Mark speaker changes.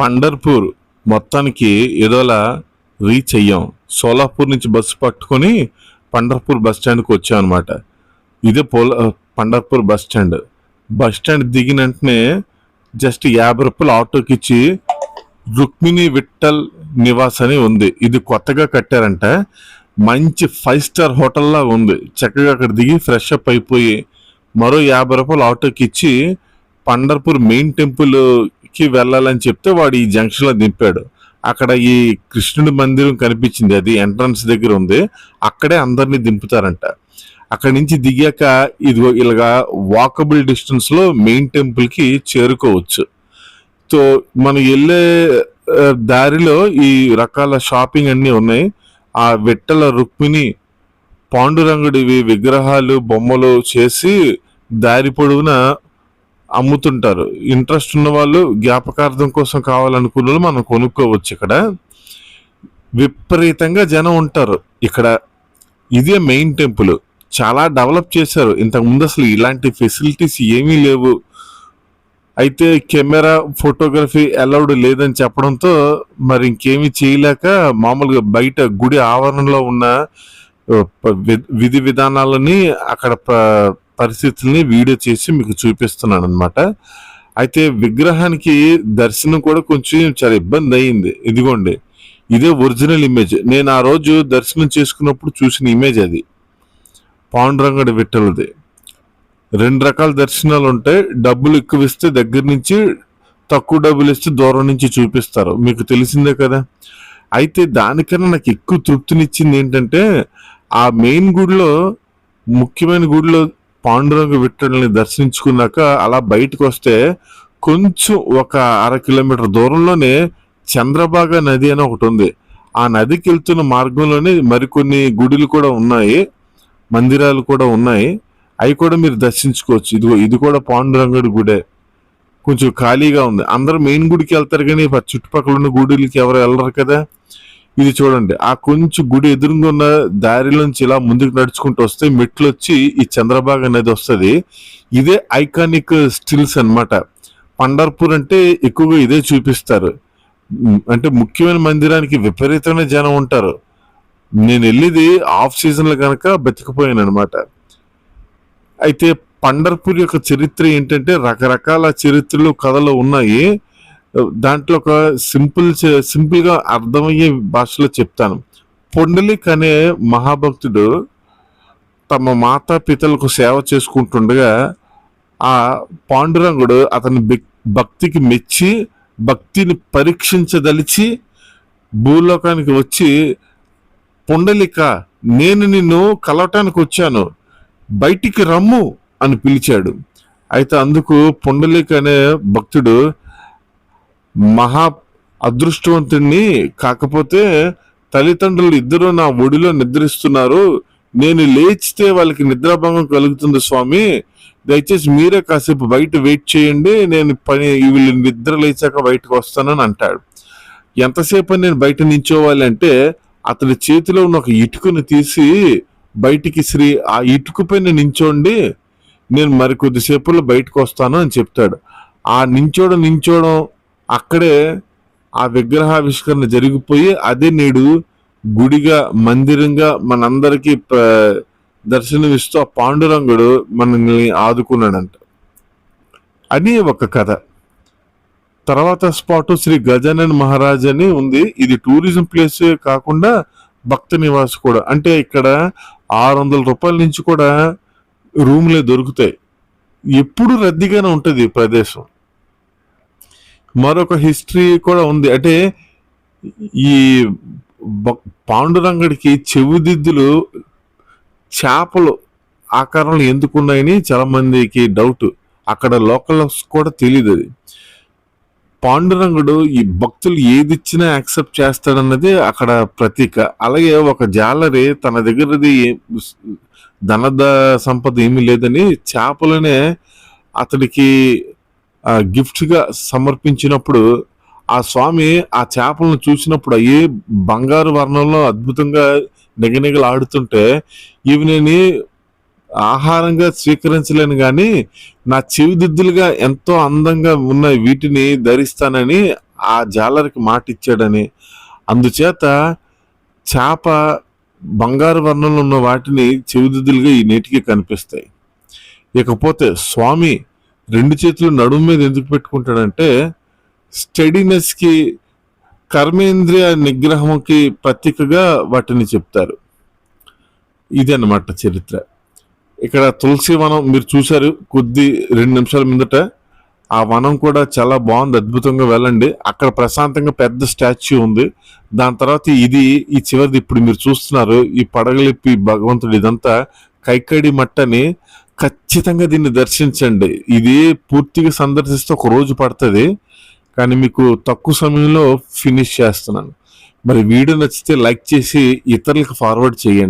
Speaker 1: పండర్పూర్ మొత్తానికి ఏదోలా రీచ్ అయ్యాం. సోలాపూర్ నుంచి బస్సు పట్టుకొని పండర్పూర్ బస్ స్టాండ్కి వచ్చాం అనమాట ఇదే పోల Pandharpur bus stand. Bus stand దిగిన వెంటనే జస్ట్ యాభై రూపాయలు ఆటోకి ఇచ్చి రుక్మిణి విఠల్ నివాస్ అని ఉంది. ఇది కొత్తగా కట్టారంట. మంచి ఫైవ్ స్టార్ హోటల్లా ఉంది. చక్కగా అక్కడ దిగి ఫ్రెష్ అప్ అయిపోయి మరో యాభై రూపాయలు ఆటోకి ఇచ్చి పండర్పూర్ మెయిన్ టెంపుల్ కి వెళ్ళాలని చెప్తే వాడు ఈ జంక్షన్లో దింపాడు. అక్కడ ఈ కృష్ణుడి మందిరం కనిపించింది. అది ఎంట్రన్స్ దగ్గర ఉంది. అక్కడే అందరినీ దింపుతారంట. అక్కడి నుంచి దిగాక ఇదిగో ఇలాగా వాకబుల్ డిస్టెన్స్లో మెయిన్ టెంపుల్కి చేరుకోవచ్చు. సో మనం వెళ్ళే దారిలో ఈ రకాల షాపింగ్ అన్నీ ఉన్నాయి. ఆ విట్టల రుక్మిణి పాండురంగుడివి విగ్రహాలు బొమ్మలు చేసి దారి పొడవునా అమ్ముతుంటారు. ఇంట్రెస్ట్ ఉన్న వాళ్ళు జ్ఞాపకార్థం కోసం కావాలనుకున్న వాళ్ళు మనం కొనుక్కోవచ్చు ఇక్కడ. విపరీతంగా జనం ఉంటారు. ఇక్కడ ఇదే మెయిన్ టెంపుల్ చాలా డెవలప్ చేశారు. ఇంతకు ముందు అసలు ఇలాంటి ఫెసిలిటీస్ ఏమీ లేవు. అయితే కెమెరా ఫోటోగ్రఫీ అలౌడ్ లేదని చెప్పడంతో మరి ఇంకేమీ చేయలేక మామూలుగా బయట గుడి ఆవరణలో ఉన్న వి- విధి విధానాలని అక్కడ పరిస్థితుల్ని వీడియో చేసి మీకు చూపిస్తున్నాను అనమాట అయితే విగ్రహానికి దర్శనం కూడా కొంచెం చాలా ఇబ్బంది అయింది ఇదిగోండి ఇదే ఒరిజినల్ ఇమేజ్. నేను ఆ రోజు దర్శనం చేసుకున్నప్పుడు చూసిన ఇమేజ్ అది. పాండురంగడి విట్టలది రెండు రకాల దర్శనాలు ఉంటాయి డబ్బులు ఎక్కువ ఇస్తే దగ్గర నుంచి తక్కువ డబ్బులు ఇస్తే దూరం నుంచి చూపిస్తారు. మీకు తెలిసిందే కదా. అయితే దానికన్నా నాకు ఎక్కువ తృప్తినిచ్చింది ఏంటంటే ఆ మెయిన్ గుడిలో ముఖ్యమైన గుడిలో పాండురంగ విట్టల్ని దర్శించుకున్నాక అలా బయటకు వస్తే కొంచెం ఒక అర కిలోమీటర్ దూరంలోనే చంద్రబాగ నది అని ఒకటి ఉంది. ఆ నదికి వెళ్తున్న మార్గంలోనే మరికొన్ని గుడులు కూడా ఉన్నాయి. మందిరాలు కూడా ఉన్నాయి. అవి కూడా మీరు దర్శించుకోవచ్చు. ఇదిగో ఇది కూడా పాండురంగడి గుడే. కొంచెం ఖాళీగా ఉంది. అందరూ మెయిన్ గుడికి వెళ్తారు కానీ చుట్టుపక్కల ఉన్న గుడులకి ఎవరు వెళ్ళరు కదా? ఇది చూడండి. ఆ కొంచెం గుడి ఎదురుగా ఉన్న దారిలోంచి ఇలా ముందుకు నడుచుకుంటూ వస్తే మెట్లు వచ్చి ఈ చంద్రబాగ అనేది వస్తుంది. ఇదే ఐకానిక్ స్టిల్స్ అన్నమాట. పండర్పూర్ అంటే ఎక్కువగా ఇదే చూపిస్తారు. అంటే ముఖ్యమైన మందిరానికి విపరీతమైన జనం ఉంటారు. నేను వెళ్ళేది ఆఫ్ సీజన్లో కనుక బతికిపోయాను అనమాట అయితే పండర్పూర్ యొక్క చరిత్ర ఏంటంటే రకరకాల చరిత్రలు కథలు ఉన్నాయి. దాంట్లో ఒక సింపుల్ సింపుల్గా అర్థమయ్యే భాషలో చెప్తాను. పొండలిక్ అనే మహాభక్తుడు తమ మాతా పితలకు సేవ చేసుకుంటుండగా ఆ పాండురంగుడు అతని భక్తికి మెచ్చి భక్తిని పరీక్షించదలిచి భూలోకానికి వచ్చి పొండలిక నేను నిన్ను కలవటానికి వచ్చాను. బయటికి రమ్ము అని పిలిచాడు. అయితే అందుకు పొండలిక అనే భక్తుడు మహా అదృష్టవంతుణ్ణి. కాకపోతే తల్లిదండ్రులు ఇద్దరు నా ఒడిలో నిద్రిస్తున్నారు. నేను లేచితే వాళ్ళకి నిద్రాభంగం కలుగుతుంది స్వామి. దయచేసి మీరే కాసేపు బయట వెయిట్ చేయండి. నేను పని వీళ్ళు నిద్ర లేచాక బయటకు వస్తానని అంటాడు. ఎంతసేపు నేను బయట నించోవాలి అంటే అతని చేతిలో ఉన్న ఒక ఇటుకను తీసి బయటికి శ్రీ ఆ ఇటుకు పైన నించోండి. నేను మరి కొద్దిసేపులో బయటకు వస్తాను అని చెప్తాడు. ఆ నించోడం నించోడం అక్కడే ఆ విగ్రహావిష్కరణ జరిగిపోయి అదే నేడు గుడిగా మందిరంగా మనందరికీ దర్శనమిస్తూ ఆ పాండురంగుడు మనల్ని ఆదుకున్నాడంట. అని ఒక కథ. తర్వాత స్పాటు శ్రీ గజానన్ మహారాజ్ అని ఉంది. ఇది టూరిజం ప్లేస్ కాకుండా భక్త నివాస్ కూడా. అంటే ఇక్కడ ఆరు వందల రూపాయల నుంచి కూడా రూమ్లే దొరుకుతాయి. ఎప్పుడు రద్దీగానే ఉంటుంది ఈ ప్రదేశం. మరొక హిస్టరీ కూడా ఉంది. అంటే ఈ బ- పాండురంగడికి చెవిదిద్దులు చేపలు ఆకారంలో ఎందుకు ఉన్నాయని చాలా మందికి డౌట్. అక్కడ లోకల్స్ కూడా తెలియదు అది. పాండురంగుడు ఈ భక్తులు ఏది ఇచ్చినా యాక్సెప్ట్ చేస్తాడన్నది అక్కడ ప్రతీక. అలాగే ఒక జాలరి తన దగ్గరది ధనద సంపద ఏమీ లేదని చేపలనే అతడికి గిఫ్ట్గా సమర్పించినప్పుడు ఆ స్వామి ఆ చేపలను చూసినప్పుడు అవి బంగారు వర్ణంలో అద్భుతంగా నిగనిగలు ఆడుతుంటే ఇవి నేను ఆహారంగా స్వీకరించలేను కానీ నా చెవిదిద్దులుగా ఎంతో అందంగా ఉన్న వీటిని ధరిస్తానని ఆ జాలరికి మాట ఇచ్చాడని అందుచేత చేప బంగారు వర్ణంలో ఉన్న వాటిని చెవిదిద్దులుగా ఈ నేటికి కనిపిస్తాయి. ఇకపోతే స్వామి రెండు చేతులు నడుము మీద ఎందుకు పెట్టుకుంటాడంటే స్టడీనెస్కి కర్మేంద్రియ నిగ్రహంకి ప్రతీకగా వాటిని చెప్తారు. ఇది అన్నమాట చరిత్ర. ఇక్కడ తులసి వనం మీరు చూశారు కొద్ది రెండు నిమిషాల ముందట. ఆ వనం కూడా చాలా బాగుంది అద్భుతంగా వెళ్ళండి. అక్కడ ప్రశాంతంగా పెద్ద స్టాచ్యూ ఉంది. దాని తర్వాత ఇది ఈ చివరిది ఇప్పుడు మీరు చూస్తున్నారు ఈ పడగలిప్పి భగవంతుడు ఇదంతా కైకడి మట్టని ఖచ్చితంగా దీన్ని దర్శించండి. ఇది పూర్తిగా సందర్శిస్తే ఒక రోజు పడుతుంది. కానీ మీకు తక్కువ సమయంలో ఫినిష్ చేస్తున్నాను. మరి వీడియో నచ్చితే లైక్ చేసి ఇతరులకు ఫార్వర్డ్ చేయండి.